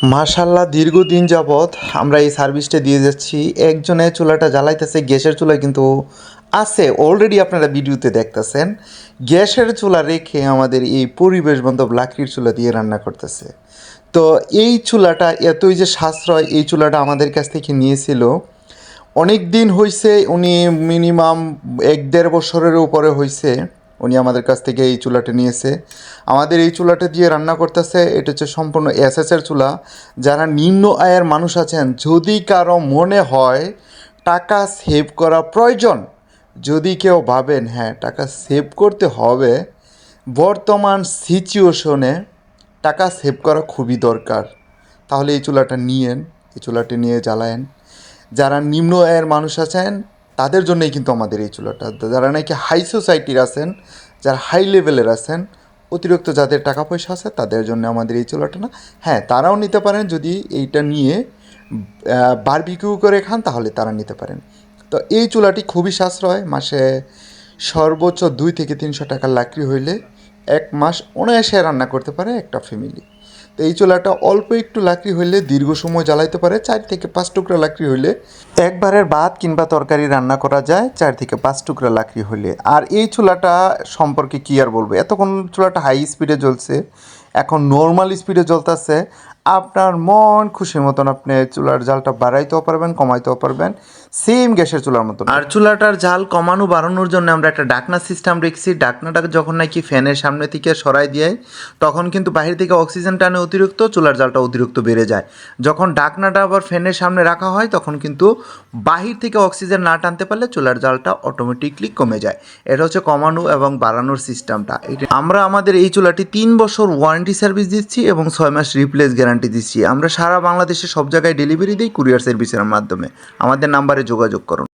মাশাল্লাহ দীর্ঘদিন যাবৎ আমরা এই সার্ভিসটা দিয়ে যাচ্ছি। একজনে চুলাটা জ্বালাইতেছে, গ্যাসের চুলা কিন্তু আছে অলরেডি আপনারা ভিডিওতে দেখতেছেন। গ্যাসের চুলা রেখে আমাদের এই পরিবেশ বান্ধব লাকড়ির চুলা দিয়ে রান্না করতেছে। তো এই চুলাটা, এতই যে সাশ্রয়, এই চুলাটা আমাদের কাছ থেকে নিয়েছিল। অনেক দিন হয়েছে উনি মিনিমাম এক দেড় বছরের উপরে হয়েছে উনি আমাদের কাছ থেকে এই চুলাটা নিয়েছে। আমাদের এই চুলাটা দিয়ে রান্না করতেছে, এটা হচ্ছে সম্পূর্ণ এসএসের চুলা। যারা নিম্ন আয়ের মানুষ আছেন, যদি কারও মনে হয় টাকা সেভ করা প্রয়োজন, যদি কেউ ভাবেন হ্যাঁ টাকা সেভ করতে হবে, বর্তমান সিচুয়েশনে টাকা সেভ করা খুবই দরকার। তাহলে এই চুলাটা নিয়েন, এই চুলাটি নিয়ে জ্বালায়েন। যারা নিম্ন আয়ের মানুষ আছেন তাদের জন্যই কিন্তু আমাদের এই চুলাটা। যারা নাকি হাই সোসাইটির আছেন, যারা হাই লেভেলের আছেন, অতিরিক্ত যাদের টাকা পয়সা আছে, তাদের জন্য আমাদের এই চুলাটা না। হ্যাঁ তারাও নিতে পারেন, যদি এইটা নিয়ে বারবিকিউ করে খান, তাহলে তারা নিতে পারেন। তো এই চুলাটি খুবই সাশ্রয়, মাসে সর্বোচ্চ দুই থেকে তিনশো টাকার লাকড়ি হইলে এক মাস অনায়াসে রান্না করতে পারে একটা ফ্যামিলি এই চুলাটা অল্প একটু লাকড়ি হইলে দীর্ঘ সময় জ্বালাইতে পারে, চার থেকে পাঁচ টুকরা লাকড়ি হইলে। একবারের ভাত কিংবা তরকারি রান্না করা যায়, চার থেকে পাঁচ টুকরা লাকড়ি হইলে। আর এই চুলাটা সম্পর্কে কী আর বলব? এতক্ষণ চুলাটা হাই স্পিডে জ্বলছে, এখন নর্মাল স্পিডে জ্বলতেছে। আপনার মন খুশি মতন আপনি চুলার জালটা বাড়াইতেও পারবেন, কমাইতেও পারবেন সেম গ্যাসের চুলার মতন। আর চুলাটার জাল কমানো, বাড়ানোর জন্য আমরা একটা ডাকনা সিস্টেম রেখেছি। ডাকনাটাকে যখন নাকি ফ্যানের সামনে থেকে সরাই দিয়ে তখন কিন্তু বাহির থেকে অক্সিজেন টানে অতিরিক্ত চুলার জালটা অতিরিক্ত বেড়ে যায়। যখন ডাকনাটা আবার ফ্যানের সামনে রাখা হয়, তখন কিন্তু বাহির থেকে অক্সিজেন না টানতে পারলে চুলার জালটা অটোমেটিকলি কমে যায়। এটা হচ্ছে কমানো এবং বাড়ানোর সিস্টেমটা আমরা আমাদের এই চুলাটি তিন বছর ওয়ারেন্টি সার্ভিস দিচ্ছি এবং ছয় মাস রিপ্লেস গ্যারান্টি দিচ্ছি। আমরা সারা বাংলাদেশে সব জায়গায় ডেলিভারি দিই কুরিয়ার সার্ভিসের মাধ্যমে। আমাদের নাম্বারে যোগাযোগ করুন।